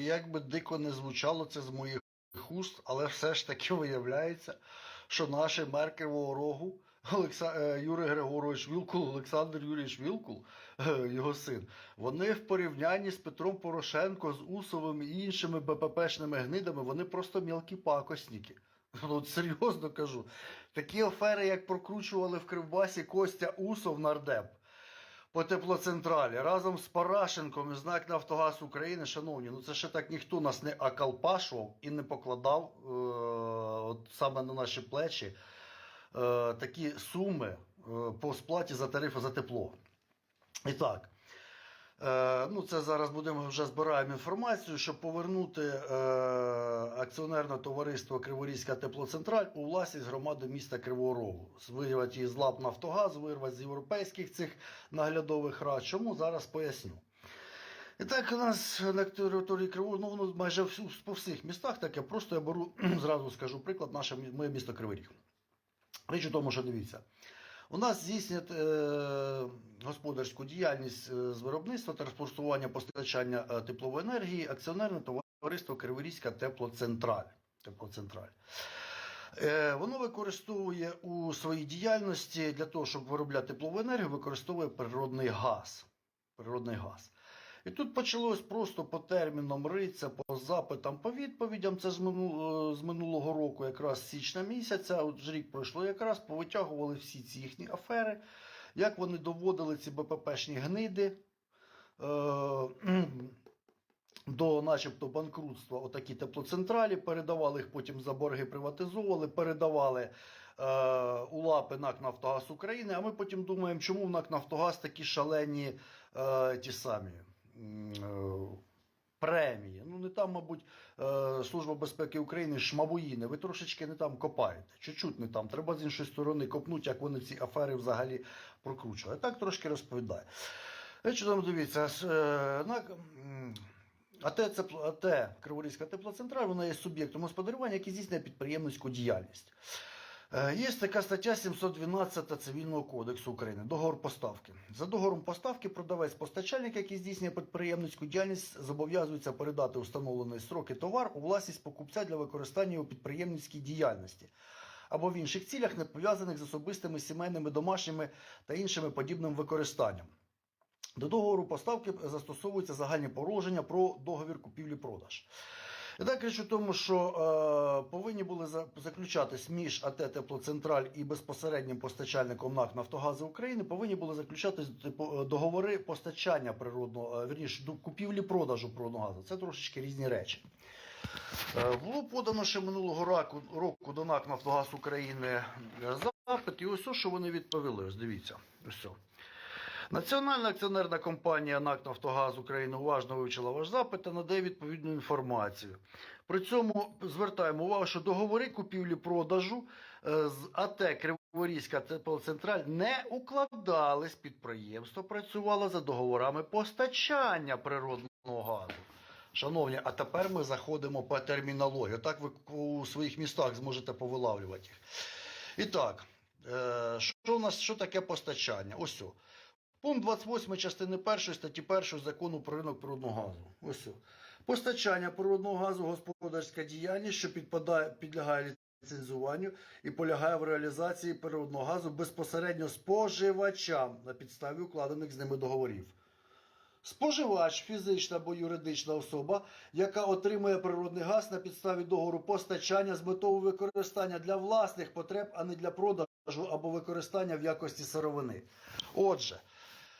як би дико не звучало це з моїх уст, але все ж таки виявляється, що наші мер Кривого Рогу Олекса... е, Юрій Григорович Вілкул, Олександр Юрійович Вілкул, е, його син, вони в порівнянні з Петром Порошенко, з Усовим і іншими БППшними гнидами, вони просто мілкі пакосники. Ну, от серйозно кажу. Такі афери, як прокручували в Кривбасі Костя Усов нардеп по теплоцентралі разом з Парашенком і знак Нафтогаз України, шановні, ну це ще так ніхто нас не акалпашував і не покладав е, от саме на наші плечі е, такі суми е, по сплаті за тарифи за тепло. І так. Е, ну, це зараз будемо вже збираємо інформацію, щоб повернути е, акціонерне товариство Криворізька теплоцентраль у власність громади міста Кривого Рогу. Вирвати її з лап Нафтогаз, вирвати з європейських цих наглядових рад. Чому зараз поясню. І так у нас на території Кривого, ну воно майже всю, по всіх містах таке. Просто я беру, зразу скажу приклад, наше моє місто Кривий Ріг. Річ у тому, що дивіться. У нас здійснюють е, господарську діяльність е, з виробництва та розпорядкування постачання е, теплової енергії акціонерне товариство Криворізька теплоцентраль. теплоцентраль. Воно використовує у своїй діяльності для того, щоб виробляти теплову енергію, використовує природний газ. Природний газ. І тут почалось просто по термінам риться, по запитам, по відповідям. Це з, мину, з минулого року, якраз січня місяця, от ж рік пройшло, якраз повитягували всі ці їхні афери, як вони доводили ці БППшні гниди. Е- до начебто банкрутства отакі теплоцентралі, передавали їх потім за борги, приватизовували, передавали е, у лапи НАК Нафтогаз України. А ми потім думаємо, чому в НАК Нафтогаз такі шалені е, ті самі. Е, Премії. Ну, не там, мабуть, е, Служба безпеки України шмабуїни. Ви трошечки не там копаєте. Чуть-чуть не там. Треба з іншої сторони копнути, як вони ці афери взагалі прокручували. Так трошки розповідаю. Е, там дивіться, на, АТ, «Цепло- АТ Криворізька теплоцентраль, вона є суб'єктом господарювання, який здійснює підприємницьку діяльність. Е, Є така стаття 712 Цивільного кодексу України, договор поставки. За договором поставки продавець-постачальник, який здійснює підприємницьку діяльність, зобов'язується передати установлені строки товар у власність покупця для використання у підприємницькій діяльності або в інших цілях, не пов'язаних з особистими, сімейними, домашніми та іншими подібним використанням. До договору поставки застосовуються загальні положення про договір купівлі-продаж. Так річ у тому, що е, повинні були за- заключатись між АТ Теплоцентраль і безпосереднім постачальником НАК Нафтогази України, повинні були заключатись типу, е, договори постачання природного, е, вірніше, купівлі-продажу природного газу. Це трошечки різні речі. Е, Було подано ще минулого року, року до НАК Нафтогаз України запит, і ось, що вони відповіли. Ось дивіться. Ось. Національна акціонерна компанія НАК Нафтогаз України уважно вивчила ваш запит та надає відповідну інформацію. При цьому звертаємо увагу, що договори купівлі-продажу е, з АТ Криворізька теплоцентраль не укладались. Підприємство працювало за договорами постачання природного газу. Шановні, а тепер ми заходимо по термінології. Так ви у своїх містах зможете повилавлювати їх. І так, е, що у нас що таке постачання? Ось. о. Пункт 28 частини 1 статті 1 закону про ринок природного газу. Ось. Постачання природного газу господарська діяльність, що підпадає, підлягає ліцензуванню і полягає в реалізації природного газу безпосередньо споживачам на підставі укладених з ними договорів. Споживач, фізична або юридична особа, яка отримує природний газ на підставі договору постачання з метою використання для власних потреб, а не для продажу або використання в якості сировини. Отже,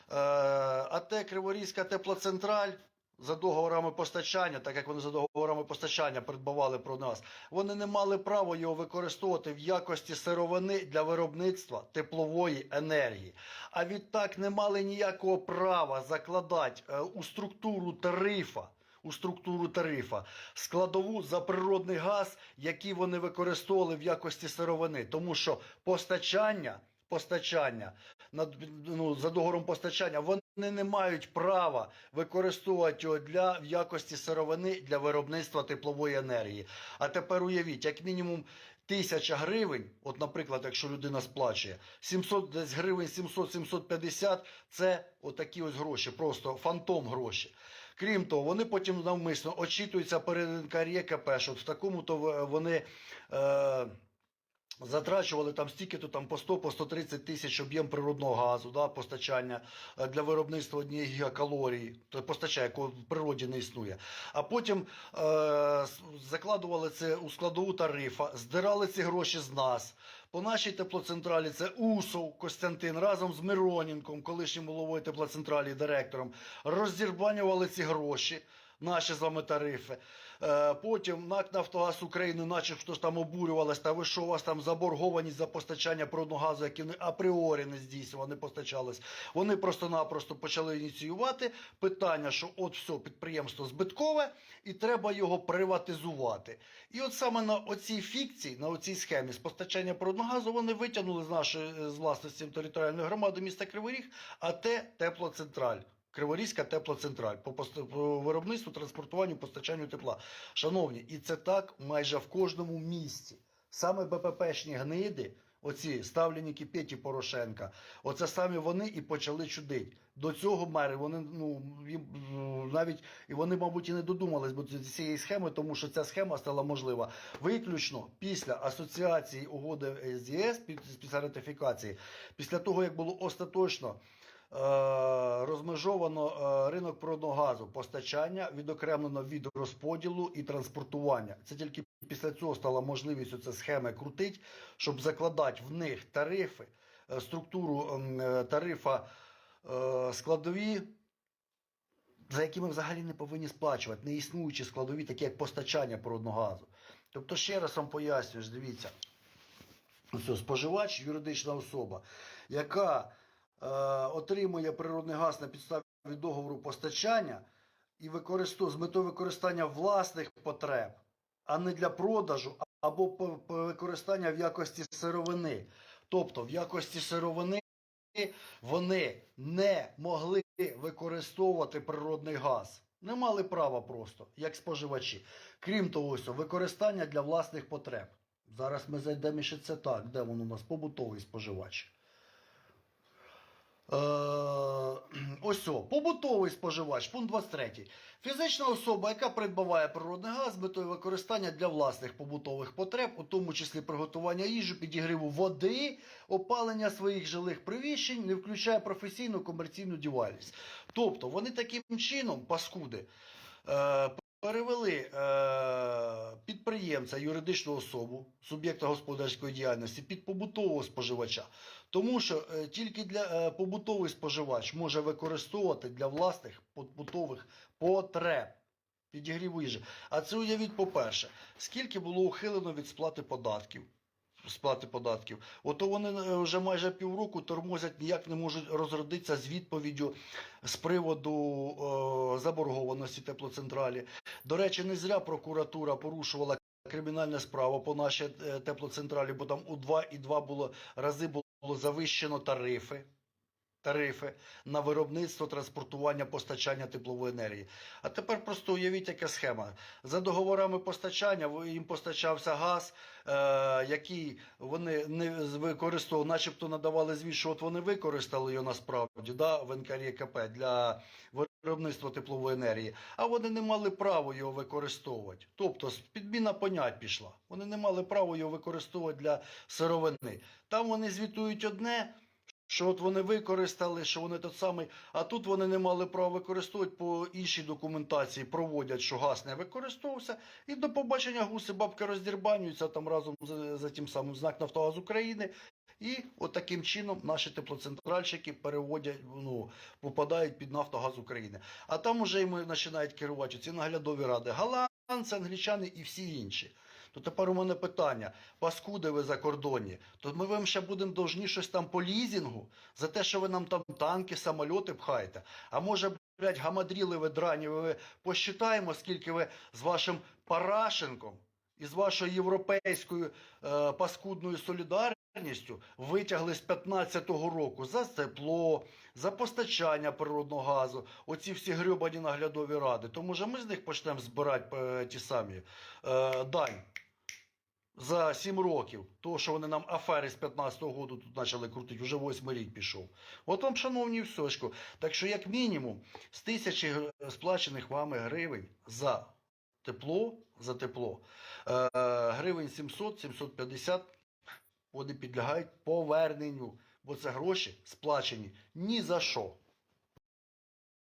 АТ Криворізька теплоцентраль за договорами постачання, так як вони за договорами постачання придбавали про нас, вони не мали права його використовувати в якості сировини для виробництва теплової енергії. А відтак не мали ніякого права закладати е, у структуру тарифа. У структуру тарифа складову за природний газ, який вони використовували в якості сировини, тому що постачання, постачання ну, за договором постачання вони не мають права використовувати його для в якості сировини для виробництва теплової енергії. А тепер уявіть, як мінімум тисяча гривень, от, наприклад, якщо людина сплачує 700 десь гривень 700-750, це отакі ось гроші, просто фантом гроші. Крім того, вони потім навмисно очитуються перед НКРЄКП, що в такому-то вони е, затрачували там стільки-то там по 100 по 130 тисяч об'єм природного газу, да, постачання е, для виробництва однієї гігакалорії, то постачання, якого в природі не існує. А потім е, закладували це у складову тарифа, здирали ці гроші з нас. По нашій теплоцентралі це Усов Костянтин разом з Мироненком, колишнім головою теплоцентралі директором, роздірбанювали ці гроші, наші з вами тарифи. Е, Потім НАК Нафтогаз України, наче хтось там обурювалась, та ви що у вас там заборгованість за постачання природного газу, які вони апріорі не здійснювали, не постачались. Вони просто-напросто почали ініціювати питання, що от все, підприємство збиткове, і треба його приватизувати. І от саме на оцій фікції, на оцій схемі з постачання природного газу вони витягнули з нашої з власності територіальної громади міста Кривий Ріг, АТ Теплоцентраль. Криворізька теплоцентраль по, по виробництву, транспортуванню, постачанню тепла. Шановні, і це так майже в кожному місті. Саме БППшні гниди, оці ставленники Петі Порошенка, оце саме вони і почали чудити. До цього мери вони ну навіть і вони, мабуть, і не додумались до цієї схеми, тому що ця схема стала можлива виключно після асоціації угоди з ЄС, після ратифікації, після того як було остаточно. Е, Розмежовано е, ринок природного газу, постачання відокремлено від розподілу і транспортування. Це тільки після цього стала можливість оце схеми крутить, щоб закладати в них тарифи, е, структуру тарифа складові, за які ми взагалі не повинні сплачувати, не існуючі складові, такі як постачання природного газу. Тобто, ще раз вам пояснюю, дивіться, ось споживач, юридична особа, яка отримує природний газ на підставі договору постачання і з метою використання власних потреб, а не для продажу або використання в якості сировини. Тобто в якості сировини вони не могли використовувати природний газ. Не мали права просто, як споживачі. Крім того, ось, використання для власних потреб. Зараз ми зайдемо ще це так. Де воно у нас? Побутовий споживач. Е, ось о, побутовий споживач, пункт 23. Фізична особа, яка придбаває природний газ метою використання для власних побутових потреб, у тому числі приготування їжі, підігріву води, опалення своїх жилих приміщень, не включає професійну комерційну діяльність. Тобто вони таким чином, паскуди, е, перевели е, підприємця, юридичну особу, суб'єкта господарської діяльності під побутового споживача. Тому що е, тільки для е, побутовий споживач може використовувати для власних побутових потреб підігріву їжі. А це уявіть, по-перше, скільки було ухилено від сплати податків. Сплати податків. Ото вони е, вже майже півроку тормозять, ніяк не можуть розродитися з відповіддю з приводу е, заборгованості теплоцентралі. До речі, не зря прокуратура порушувала кримінальну справу по нашій теплоцентралі, бо там у 2,2 було рази було завищено тарифи. Тарифи на виробництво, транспортування, постачання теплової енергії. А тепер просто уявіть, яка схема. За договорами постачання їм постачався газ, е, який вони не використовували, начебто надавали звіт, що от вони використали його насправді да, в НКРЄКП для виробництва теплової енергії, а вони не мали права його використовувати. Тобто підміна понять пішла. Вони не мали права його використовувати для сировини. Там вони звітують одне. Що от вони використали, що вони тот самий, а тут вони не мали права використовувати по іншій документації, проводять, що газ не використовувався, і до побачення гуси бабки роздірбанюються там разом з, за тим самим знак Нафтогаз України. І от таким чином наші теплоцентральщики переводять, ну, попадають під Нафтогаз України. А там уже їм починають керувати ці наглядові ради голландці, англічани і всі інші. То тепер у мене питання: паскуди ви закордонні, то ми вам ще будемо должні щось там по лізінгу за те, що ви нам там танки, самольоти пхаєте. А може, блядь, гамадріли ви драні, ви посчитаємо, скільки ви з вашим Парашенком і з вашою європейською е, паскудною солідарністю витягли з 15-го року за тепло, за постачання природного газу, оці всі грьобані наглядові ради. То може ми з них почнемо збирати е, ті самі е, дань. За 7 років, того, що вони нам афери з 15-го року тут почали крутити, вже 8 рік пішов. От вам, шановні, всечко. Так що, як мінімум, з тисячі сплачених вами гривень за тепло, за тепло, е, гривень 700-750 вони підлягають поверненню, бо це гроші сплачені ні за що.